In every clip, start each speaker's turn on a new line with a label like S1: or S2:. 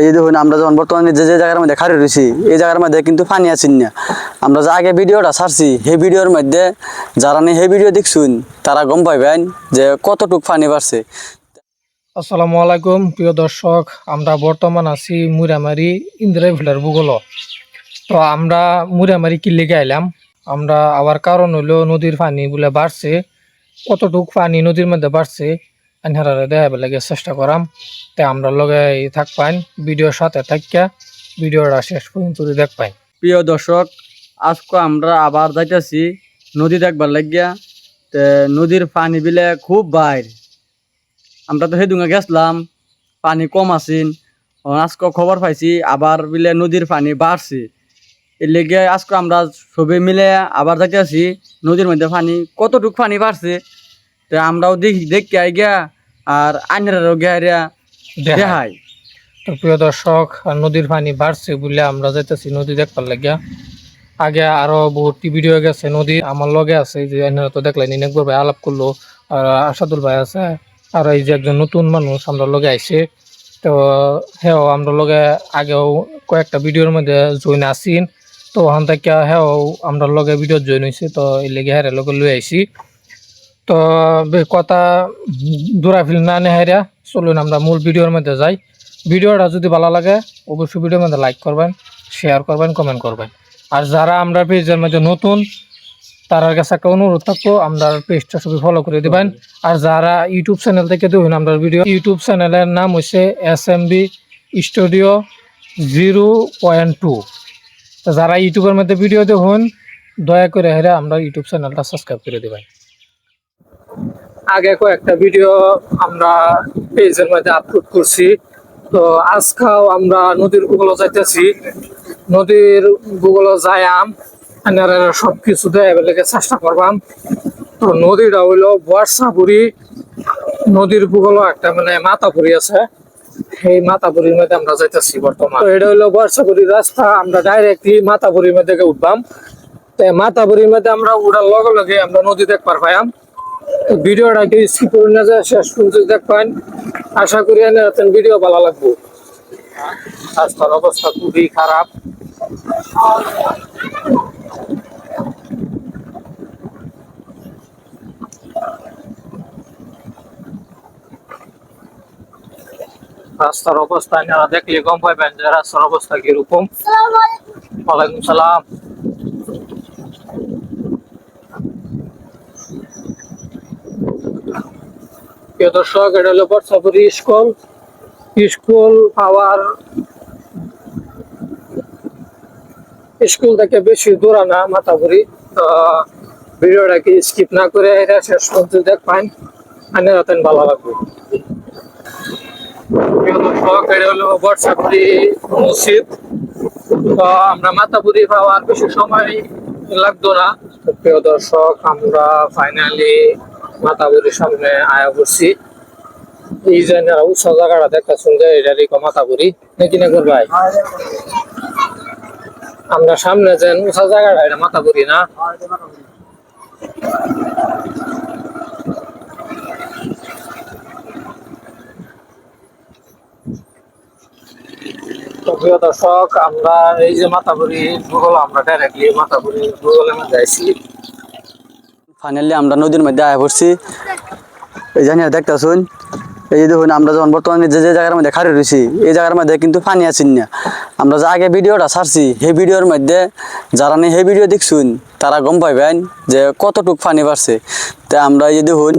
S1: এই দেখুন, আমরা যখন বর্তমানে যে যে জায়গার মধ্যে খাড়ি রয়েছি, এই জায়গার মধ্যে কিন্তু পানি আছেন না। আমরা যে আগে ভিডিওটা ছাড়ছি, সেই ভিডিওর মধ্যে যারা নেই সেই ভিডিও দেখছুন, তারা গম পাইবেন যে কতটুক পানি বাড়ছে।
S2: আসসালামু আলাইকুম, প্রিয় দর্শক, আমরা বর্তমান আছি মুরামারি ইন্দিরা ভিলার ভূগোল। তো আমরা মুরামারি কি লেগে আইলাম? আমরা আবার কারণ হইল নদীর পানি বলে বাড়ছে। কতটুক পানি নদীর মধ্যে বাড়ছে? আনহারে দেখাবে লাগে চেষ্টা করাম। তাই আমরা লগে থাক পাইন ভিডিওর সাথে থাকিয়া ভিডিওটা শেষ পর্যন্ত দেখ পাই
S1: প্রিয় দর্শক, আজকে আমরা আবার যাইতেছি নদী দেখবার লাগিয়া। তে নদীর পানি বিলে খুব বাইর। আমরা তো সেদুঙে গেছিলাম, পানি কম আছিল আজকে খবর পাইছি, আবার বিলে নদীর পানি বাড়ছে। এর লেগে আজকে আমরা সবে মিলে আবার যাইতেছি, নদীর মধ্যে পানি কতটুক পানি বাড়ছে তো আমরাও দেখি দেখি আই গিয়া আর আইনারও গিয়া
S2: দেখাই তো প্রিয় দর্শক আর নদীর পানি বাড়ছে বলে আমরা যাইতেছি নদী দেখবার লাগিয়া। আগে আরও বহুতটি ভিডিও গেছে নদী আমার লগে আছে যে এনারা তো দেখলেন অনেকবার ভাই আলাপ করল আর আসাদুল ভাই আছে আর এই যে একজন নতুন মানুষ আমরা লগে আইছে। তো হ্যাঁ আমরা লগে আগেও কয়েকটা ভিডিওর মধ্যে জয়েন আসিন তো ওখান থেকে হ্যাঁ আমরা লগে ভিডিও জয়েন হয়েছে তো এই লেগে হ্যাঁ লগে লই আইছি। তো কথা দূরা ফিল না নেহাইরা চলুন আমরা মূল ভিডিওর মধ্যে যাই। ভিডিওটা যদি ভালো লাগে, অবশ্যই ভিডিওর মধ্যে লাইক করবেন শেয়ার করবেন কমেন্ট করবেন। আর যারা আমরা পেজের মধ্যে নতুন তার কাছে একটা অনুরোধ থাকব, আমরা পেজটা সবই ফলো করে দিবেন। আর যারা ইউটিউব চ্যানেল থেকে দেখুন আমরা ভিডিও ইউটিউব চ্যানেলের নাম হচ্ছে S M B studio zero point two যারা ইউটিউবের মধ্যে ভিডিও দেখুন, দয়া করে হেরা আমরা ইউটিউব চ্যানেলটা সাবস্ক্রাইব করে দিবেন। আগে কয়েকটা ভিডিও আমরা পেজের মধ্যে আপলোড করছি। তো আজকাও আমরা নদীর গুগলে যাইতেছি। নদীর গুগলে যাইয়াম এনারা সব কিছু দেয় বেলেগে চেষ্টা করবাম। তো নদীটা হইল বর্ষাপুরি। নদীর ভূগোল একটা মানে মাতাপুরি আছে। সেই মাতাপুরির মধ্যে আমরা যাইতেছি বর্তমান। তো এটা হইল বর্ষাপুরি রাস্তা। আমরা ডাইরেক্টলি মাতাপুরির মধ্যে উঠবাম। তো মাতাপুরির মধ্যে আমরা উঠার লগে লগে আমরা নদী দেখবার পাইয়াম। ভিডিওটাকে স্কিপ করে না যায় শেষ পর্যন্ত দেখবেন। আশা করি এনে ভিডিও ভালো লাগবে। রাস্তার অবস্থা খুবই খারাপ। রাস্তার অবস্থা দেখলে কম পাইবেন যে রাস্তার অবস্থা কীরকম। ওয়ালাইকুম সালাম। প্রিয় দর্শক, এটা হলো বর্ষাপুরি স্কুল স্কুল পাওয়ার স্কুল থেকে বেশি দূরা না ভিডিওটাকে স্কিপ না করে এটা শেষ পর্যন্ত আনে রাতেন ভালো লাগবে। প্রিয় দর্শক, এটা হলো বর্ষাপুরি মসজিদ। আমরা পাওয়ার বেশি সময় লাগতো না। প্রিয় দর্শক, আমরা ফাইনালি মাতাবুরির সামনে আয়া পড়ছি। এই যে না উৎস জায়গাটা দেখা শুনছে এটারই মাতাবুরি নাকি না ভাই? আমরা সামনে যে উঁচা জায়গাটা, এটা মাতাবুরি না? প্রিয় দর্শক, আমরা এই যে মাতাবুরি গুগল আমরা ডাইরেক্টলি মাতাবুরি গুগলের মধ্যে আইছি।
S1: ফাইনালি আমরা নদীর মধ্যে আয়া পড়ছি। এই জানি দেখতে শুন এই যে দেখুন, আমরা যখন বর্তমানে যে যে জায়গার মধ্যে খাড়ি রয়েছি, এই জায়গার মধ্যে কিন্তু পানি আছেন না। আমরা যে আগে ভিডিওটা ছাড়ছি, সেই ভিডিওর মধ্যে যারা নেই সেই ভিডিও দেখছুন, তারা গম পাইবেন যে কতটুক পানি বাড়ছে। তা আমরা এই যে দেখুন,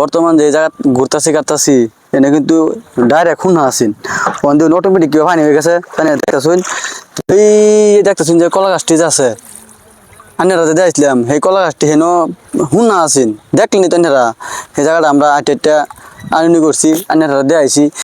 S1: বর্তমান যে জায়গা ঘুরতাছি, কাটতাছি, এনে কিন্তু ডাইরেক্ট খুন আসেন দিয়ে অটোমেটিক কীভাবে পানি হয়ে গেছে তাই দেখতেছুন, এই দেখতেছুন যে কলা গাছটি আছে আন্যারা যে আসলাম। সেই কলা গাছটি হেন শুনা আছেন। দেখলেনি তো আন্যারা সেই জায়গাটা আমরা আটটা আনন্দ করছি আন্যারা দিয়ে আইছি।